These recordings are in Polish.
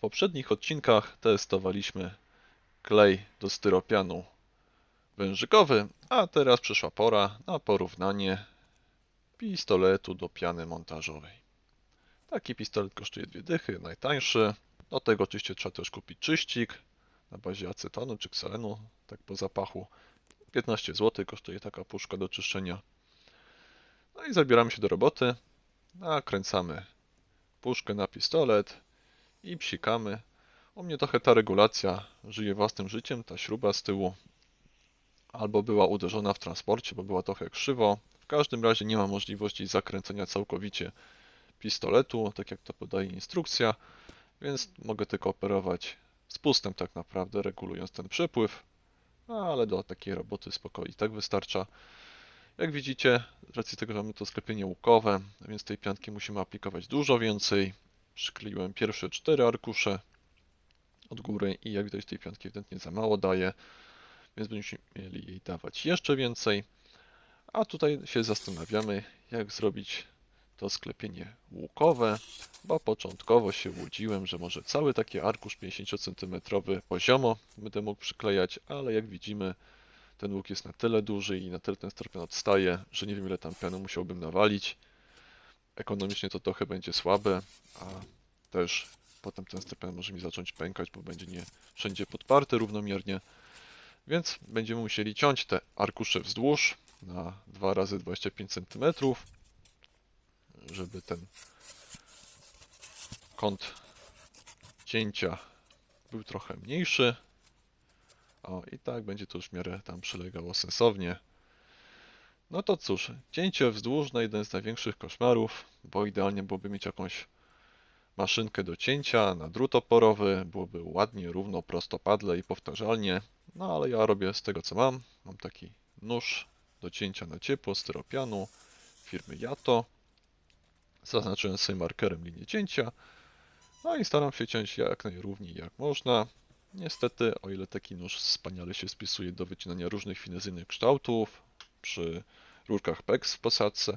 poprzednich odcinkach testowaliśmy klej do styropianu wężykowy, a teraz przyszła pora na porównanie pistoletu do piany montażowej. Taki pistolet kosztuje dwie dychy, najtańszy. Do tego oczywiście trzeba też kupić czyścik na bazie acetonu czy kselenu, tak po zapachu. 15 zł kosztuje taka puszka do czyszczenia. No i zabieramy się do roboty. Nakręcamy puszkę na pistolet i psikamy. U mnie trochę ta regulacja żyje własnym życiem, ta śruba z tyłu albo była uderzona w transporcie, bo była trochę krzywo. W każdym razie nie ma możliwości zakręcenia całkowicie pistoletu, tak jak to podaje instrukcja, więc mogę tylko operować spustem tak naprawdę, regulując ten przepływ, ale do takiej roboty spokojnie tak wystarcza. Jak widzicie, z racji tego, że mamy to sklepienie łukowe, więc tej pianki musimy aplikować dużo więcej. Przykleiłem pierwsze cztery arkusze od góry i jak widać tej pianki ewidentnie za mało daje, więc będziemy mieli jej dawać jeszcze więcej. A tutaj się zastanawiamy, jak zrobić to sklepienie łukowe, bo początkowo się łudziłem, że może cały taki arkusz 50 cm poziomo będę mógł przyklejać, ale jak widzimy, ten łuk jest na tyle duży i na tyle ten sterpion odstaje, że nie wiem ile tam pianu musiałbym nawalić. Ekonomicznie to trochę będzie słabe, a też potem ten sterpion może mi zacząć pękać, bo będzie nie wszędzie podparty równomiernie. Więc będziemy musieli ciąć te arkusze wzdłuż na 2 razy 25 cm, żeby ten kąt cięcia był trochę mniejszy. O, i tak będzie to już w miarę tam przylegało sensownie. No to cóż, cięcie wzdłużne, jeden z największych koszmarów, bo idealnie byłoby mieć jakąś maszynkę do cięcia na drut oporowy, byłoby ładnie, równo, prostopadle i powtarzalnie. No ale ja robię z tego co mam. Mam taki nóż do cięcia na ciepło, styropianu firmy Yato. Zaznaczyłem sobie markerem linię cięcia. No i staram się ciąć jak najrówniej jak można. Niestety, o ile taki nóż wspaniale się spisuje do wycinania różnych finezyjnych kształtów przy rurkach PEX w posadce,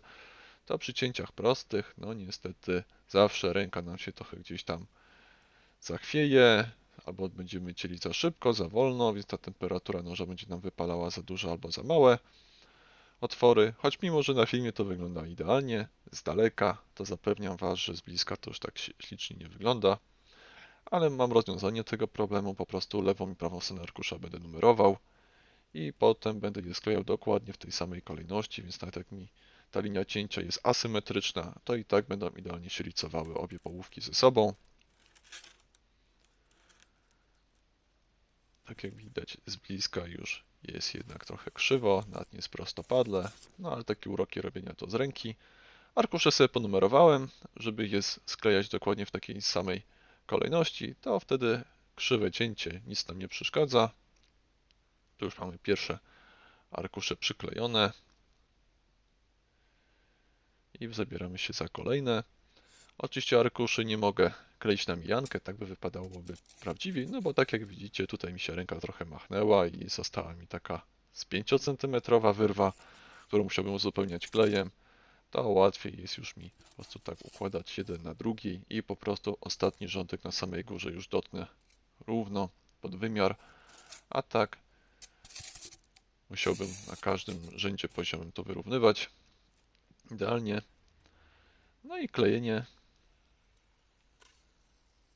to przy cięciach prostych, no niestety zawsze ręka nam się trochę gdzieś tam zachwieje, albo będziemy cieli za szybko, za wolno, więc ta temperatura noża będzie nam wypalała za duże albo za małe otwory. Choć mimo, że na filmie to wygląda idealnie, z daleka, to zapewniam Was, że z bliska to już tak ślicznie nie wygląda. Ale mam rozwiązanie tego problemu, po prostu lewą i prawą stronę arkusza będę numerował i potem będę je sklejał dokładnie w tej samej kolejności, więc nawet jak mi ta linia cięcia jest asymetryczna, to i tak będą idealnie się licowały obie połówki ze sobą. Tak jak widać z bliska już jest jednak trochę krzywo, nawet nie jest prostopadle, no ale takie uroki robienia to z ręki. Arkusze sobie ponumerowałem, żeby je sklejać dokładnie w takiej samej kolejności, to wtedy krzywe cięcie nic nam nie przeszkadza. Już mamy pierwsze arkusze przyklejone. I zabieramy się za kolejne. Oczywiście arkuszy nie mogę kleić na mijankę, tak by wypadałoby prawdziwie, no bo tak jak widzicie, tutaj mi się ręka trochę machnęła i została mi taka z 5 cm wyrwa, którą musiałbym uzupełniać klejem. To łatwiej jest już mi po prostu tak układać jeden na drugi i po prostu ostatni rządek na samej górze już dotnę równo pod wymiar, a tak musiałbym na każdym rzędzie poziomem to wyrównywać idealnie. No i klejenie.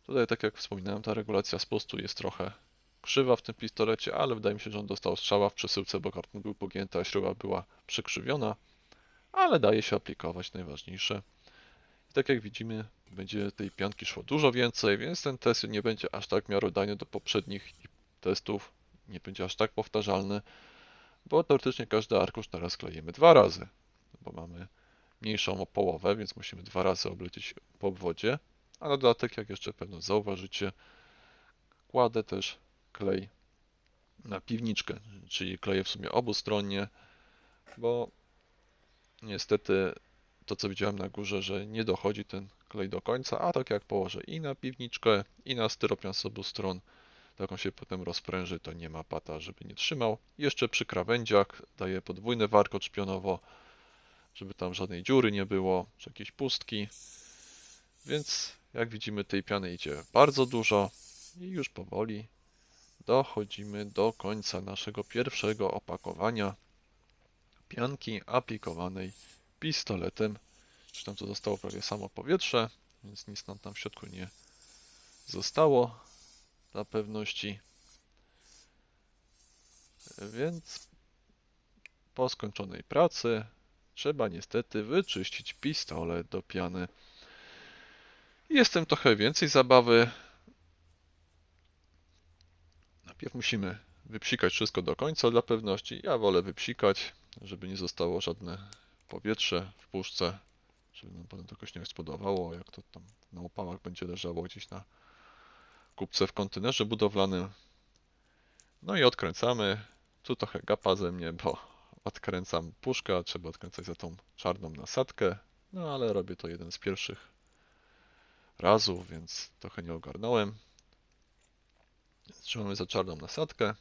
Tutaj, tak jak wspominałem, ta regulacja spustu jest trochę krzywa w tym pistolecie, ale wydaje mi się, że on dostał strzała w przesyłce, bo karton był pogięty, a śruba była przekrzywiona, ale daje się aplikować, najważniejsze. I tak jak widzimy, będzie tej pianki szło dużo więcej, więc ten test nie będzie aż tak miarodajny do poprzednich testów, nie będzie aż tak powtarzalny, bo teoretycznie każdy arkusz teraz klejemy dwa razy, bo mamy mniejszą o połowę, więc musimy dwa razy oblecieć po obwodzie. A na dodatek, jak jeszcze pewno zauważycie, kładę też klej na piwniczkę, czyli kleję w sumie obustronnie, bo niestety to co widziałem na górze, że nie dochodzi ten klej do końca, a tak jak położę i na piwniczkę, i na styropian z obu stron, tak on się potem rozpręży, to nie ma pata, żeby nie trzymał. Jeszcze przy krawędziach daję podwójne warkot szpionowo, żeby tam żadnej dziury nie było, czy jakieś pustki. Więc Jak widzimy, tej piany idzie bardzo dużo i już powoli dochodzimy do końca naszego pierwszego opakowania pianki aplikowanej pistoletem. Tam to zostało prawie samo powietrze, więc nic nam tam w środku nie zostało dla pewności. Więc po skończonej pracy trzeba niestety wyczyścić pistolet do piany. Jestem trochę więcej zabawy. Najpierw musimy wypsikać wszystko do końca dla pewności. Ja wolę wypsikać, żeby nie zostało żadne powietrze w puszce, żeby nam potem to jakoś nie eksplodowało, jak to tam na opałach będzie leżało gdzieś na kupce w kontenerze budowlanym. No i odkręcamy. Tu trochę gapa ze mnie, bo odkręcam puszkę, trzeba odkręcać za tą czarną nasadkę. No ale robię to jeden z pierwszych razów, więc trochę nie ogarnąłem. Trzymamy za czarną nasadkę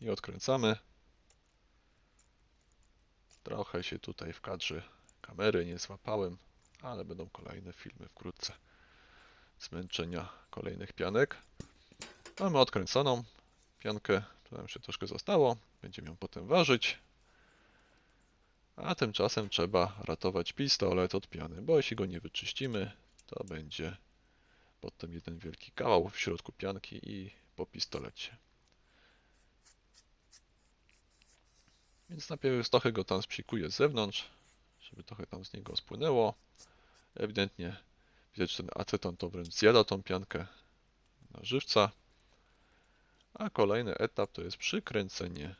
i odkręcamy. Trochę się tutaj w kadrze kamery nie złapałem, ale będą kolejne filmy wkrótce. Zmęczenia kolejnych pianek. Mamy odkręconą piankę, tu nam się troszkę zostało. Będziemy ją potem ważyć. A tymczasem trzeba ratować pistolet od piany, bo jeśli go nie wyczyścimy, to będzie potem jeden wielki kawał w środku pianki i po pistolecie. Więc najpierw trochę go tam spsikuję z zewnątrz, żeby trochę tam z niego spłynęło. Ewidentnie widać, że ten aceton to wręcz zjada tą piankę na żywca. A kolejny etap to jest przykręcenie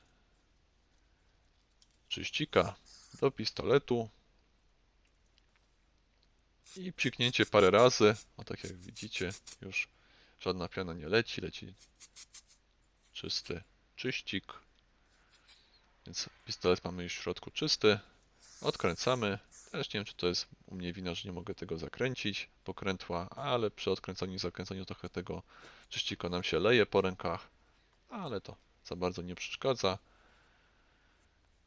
czyścika do pistoletu i psiknięcie parę razy. O tak jak widzicie, już żadna piana nie leci, leci czysty czyścik. Więc pistolet mamy już w środku czysty. Odkręcamy. Też nie wiem, czy to jest u mnie wina, że nie mogę tego zakręcić, pokrętła, ale przy odkręcaniu i zakręcaniu trochę tego czyścika nam się leje po rękach, ale to za bardzo nie przeszkadza.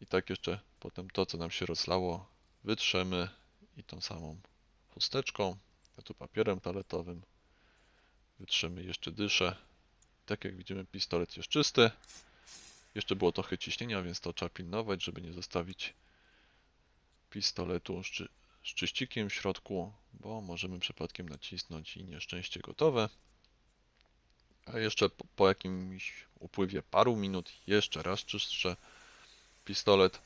I tak jeszcze potem to, co nam się rozlało, wytrzemy i tą samą chusteczką, a tu papierem toaletowym wytrzemy jeszcze dyszę. Tak jak widzimy, pistolet jest czysty. Jeszcze było trochę ciśnienia, więc to trzeba pilnować, żeby nie zostawić pistoletu z, czy, z czyścikiem w środku, bo możemy przypadkiem nacisnąć i nieszczęście gotowe. A jeszcze po, po jakimś upływie paru minut jeszcze raz czyszczę pistolet,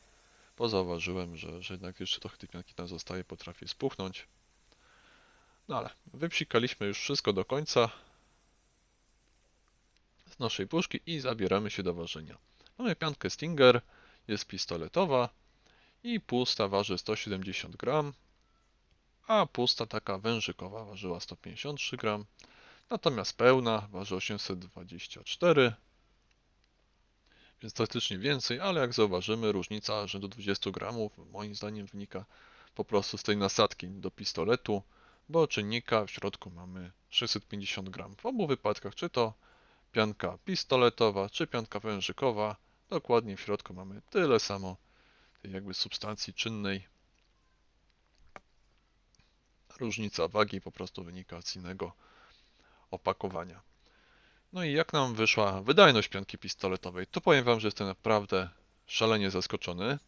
bo zauważyłem, że, że jednak jeszcze trochę tej pianki tam zostaje, potrafi spuchnąć. No ale wypsikaliśmy już wszystko do końca z naszej puszki i zabieramy się do ważenia. Mamy piankę Stinger, jest pistoletowa i pusta waży 170 gram, a pusta taka wężykowa ważyła 153 gram, natomiast pełna waży 824 więc teoretycznie więcej, ale jak zauważymy, różnica rzędu 20 gramów moim zdaniem wynika po prostu z tej nasadki do pistoletu, bo czynnika w środku mamy 650 gram. W obu wypadkach, czy to pianka pistoletowa, czy pianka wężykowa, dokładnie w środku mamy tyle samo tej jakby substancji czynnej. Różnica wagi po prostu wynika z innego opakowania. No i jak nam wyszła wydajność pianki pistoletowej, to powiem Wam, że jestem naprawdę szalenie zaskoczony,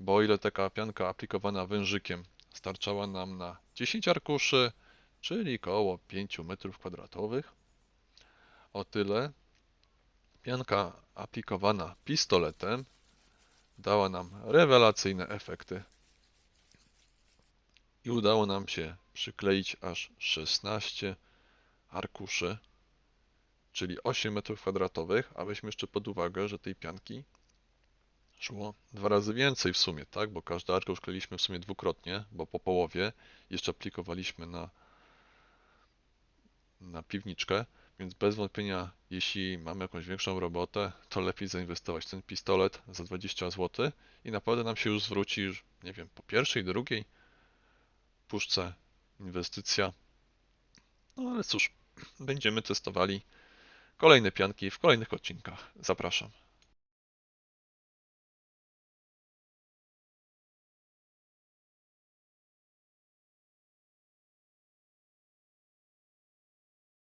bo o ile taka pianka aplikowana wężykiem starczała nam na 10 arkuszy, czyli około 5 m2, o tyle pianka aplikowana pistoletem dała nam rewelacyjne efekty i udało nam się przykleić aż 16 arkuszy czyli 8 m2, a weźmy jeszcze pod uwagę, że tej pianki szło dwa razy więcej w sumie, tak? Bo każdy arkusz kleiliśmy w sumie dwukrotnie, bo po połowie jeszcze aplikowaliśmy na, na piwniczkę, więc bez wątpienia, jeśli mamy jakąś większą robotę, to lepiej zainwestować ten pistolet za 20 zł i naprawdę nam się już zwróci, nie wiem, po pierwszej, drugiej puszce inwestycja. No ale cóż, będziemy testowali kolejne pianki w kolejnych odcinkach. Zapraszam.